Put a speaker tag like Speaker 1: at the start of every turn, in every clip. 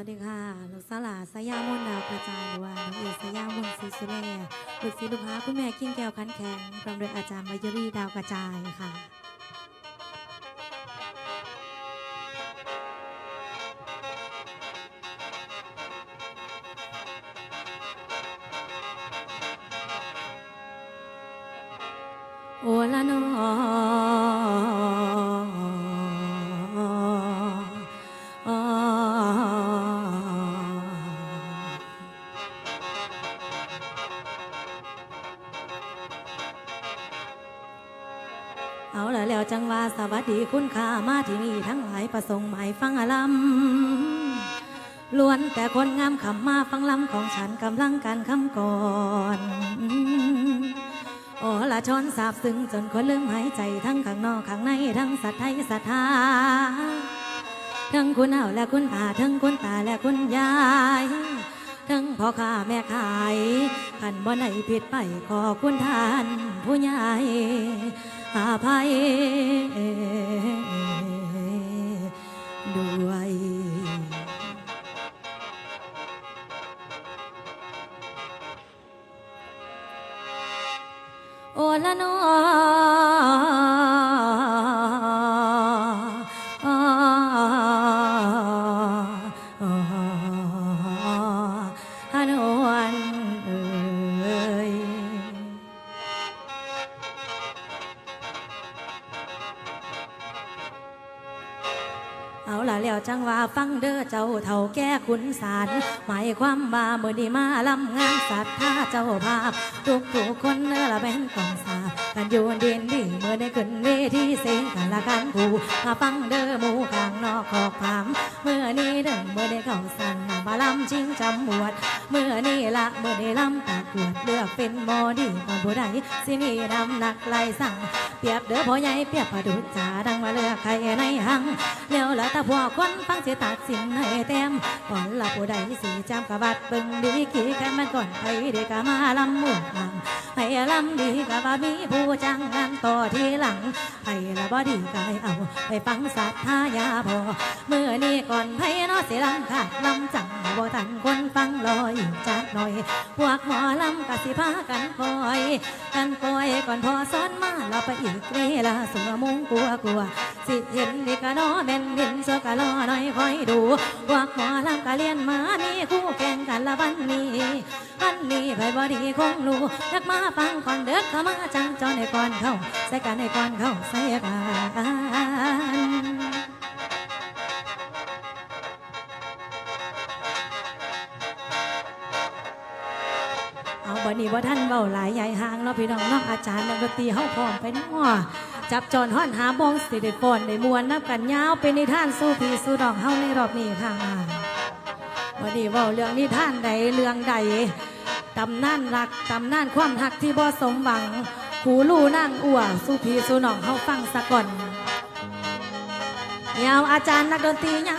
Speaker 1: วัสดีค่ะ ลูกสลาสยามนดาวกระจายหรือว่าน้องเอกสยามนศรีสุเล่ลูกศิลูกหาคุณแม่กิ้งแก้วคันแข็งพร้อมโดยอาจารย์มายุรีดาวกระจายค่ะโอละนอ คุณค่ามาที่นี่ทั้งหลายประสงค์หมายฟังอลำล้วนแต่คนงามคำมาฟังลำของฉันกำลังการคำก่อนโอละชอนสาบซึ้งจนคนลืมหายใจทั้งข้างนอกข้างในทั้งสัตว์ไทยสัตว์ทาทั้งคุณเอาและคุณอาทั้งคุณตาและคุณยายทั้งพ่อค้าแม่ขายขันบ่ไหนผิดไปขอคุณท่านผู้ใหญ่อาภัย จังว่าฟังเด้อเจ้าเท่าแก่ขุนสารหมายความว่าเมื่อนี้มาลำงานศรัทธาเจ้าภาพ ทุกทุกคนเนื้อละเป็นกองสาบกันอยู่เด่นดีเมื่อได้ขึ้นเวทีเสียงกันละกันผู้มาฟังเด้อหมู่ข้างนอกขอกผามเมื่อนี้เด้อเมื่อได้เข้าสันมาลำชิงจำหมวด เมื่อนี้ละเมื่อได้ลำตากวดเลือกเป็นหมอดีก่อนผู้ใดสิมีนำหนักไหลสั่งเปียบเด้อพ่อใหญ่เปียบประดุจจาดังมาเลือกใครในหังแล้วละต่พวกคนฟังสิตัดสินให้เต็มก่อนละผู้ใดสิจำกะบัดเบิ่งดีขี้กันมันก่อนไปเด็กกมาลำมู่ลำให้ลำดีก็ว่มีผู้จ้างงานต่อทีหลังให้ละบ่ดีก็ให้เอา ไปฟังสัทธายาพอเมื่อนี้ก่อนไผเนอสิลำขาดลำจังบ่ทันคนฟังรออีกจักหน่อย พวกหมอลำกะสิพากันคอย กันคอยก่อนพอซ้อนมาเราไปอีกเวลาสุรมุงกลัวกลัวสิเห็นนี่ก็นอแม่นเห็นเสือกะรอยหน่อยคอยดูพวกหมอลำกะเลียนมามีคู่แข่งกันละวันนี้วันนี้ไปบ่ดีคงรู้อยากมาฟังก่อนเด็กเข้ามาจังจอนให้ก่อนเขาใส่กันให้ก่อนเขาใส่กันเอาบันนี้ว่าท่านเบาหลายใหญ่ห่างเนาะพี่น้องเนาะอาจารย์นักดนตรีเฮาพร้อมไปเนาะ จับจอนห้อนหาบงสิได้ฟ้อนได้มวนนับกันยาวเป็นนิทานสู้ผีสู้น้องเฮาในรอบนี้ค่ะวันนี้เว้าเรื่องนิทานใดเรื่องใดตำนานรักตำนานความหักที่บ่สมหวังหูลู่นั่งอั่วสู้ผีสู้น้องเฮาฟังสะก่อนยาวอาจารย์นักดนตรียา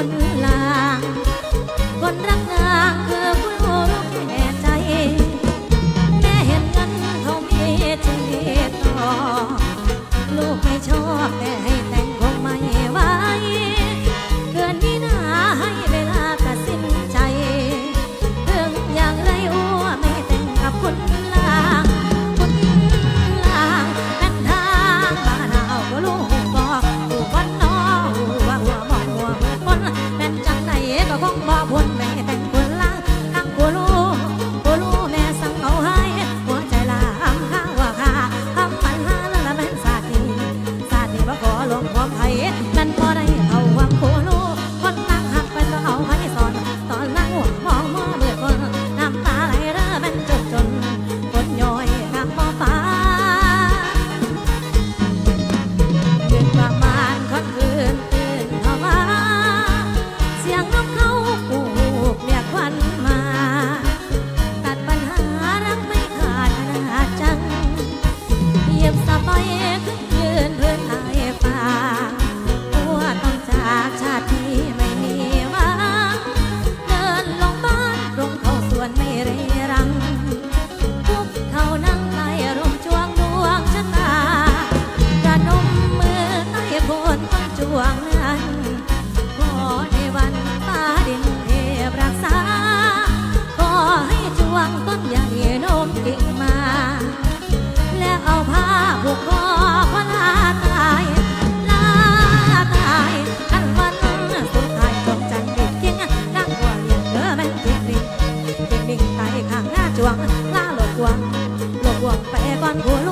Speaker 2: ค
Speaker 1: นลา คนรักนางคือันโคโล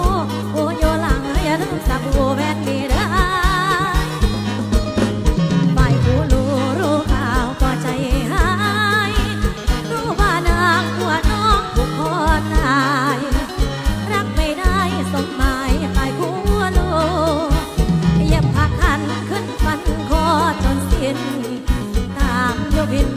Speaker 1: โอโยหลังอย่าลืมสับโอแวนดีเด้อไปโคโลรู้ข่าวก็ใจหายรู้ว่านางหัวน้องบุกคอตายรักไม่ได้สมหมายไปโโลอย่าพักหันขึ้นฟันคอจนสิ้นตามโยบิน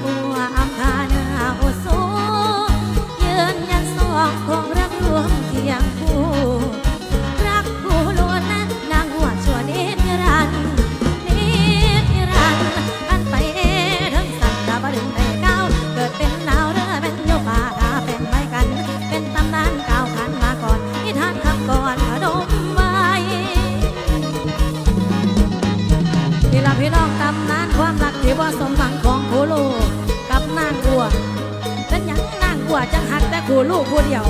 Speaker 1: สมหวังของโคโลกับนางกัวเป็นยังนางกัวจังหักแต่โคโลผู้เดียว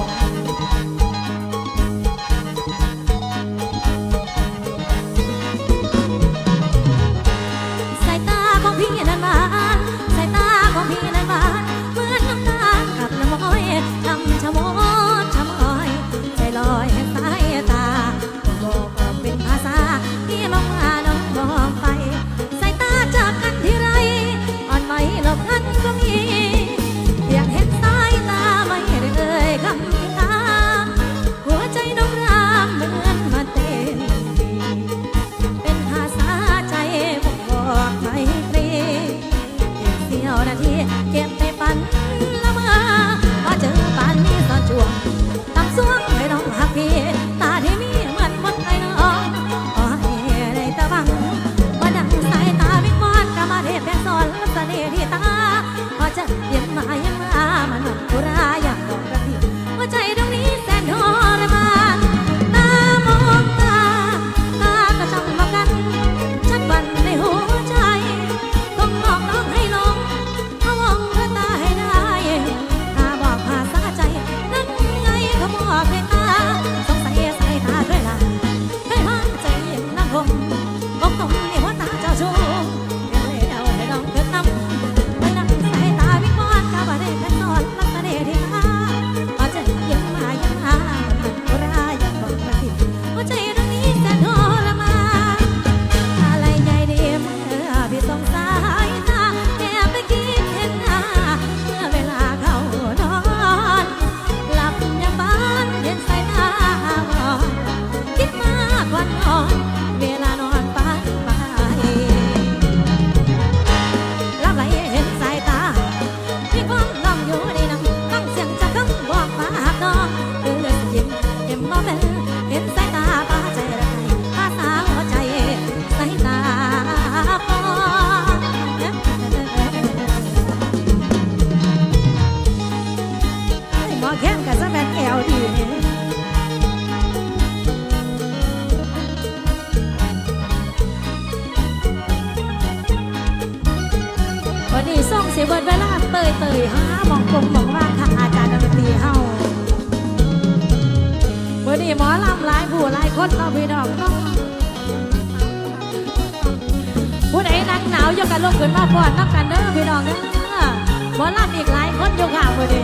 Speaker 1: 哦 คนเอาพี่น้องเนาะผู้นักหนาวยกกันลงขึ้นมาก่อนนักกันเด้อพี่น้องเด้อบ่ลาอีกหลายคนยกหาง
Speaker 2: ไปดี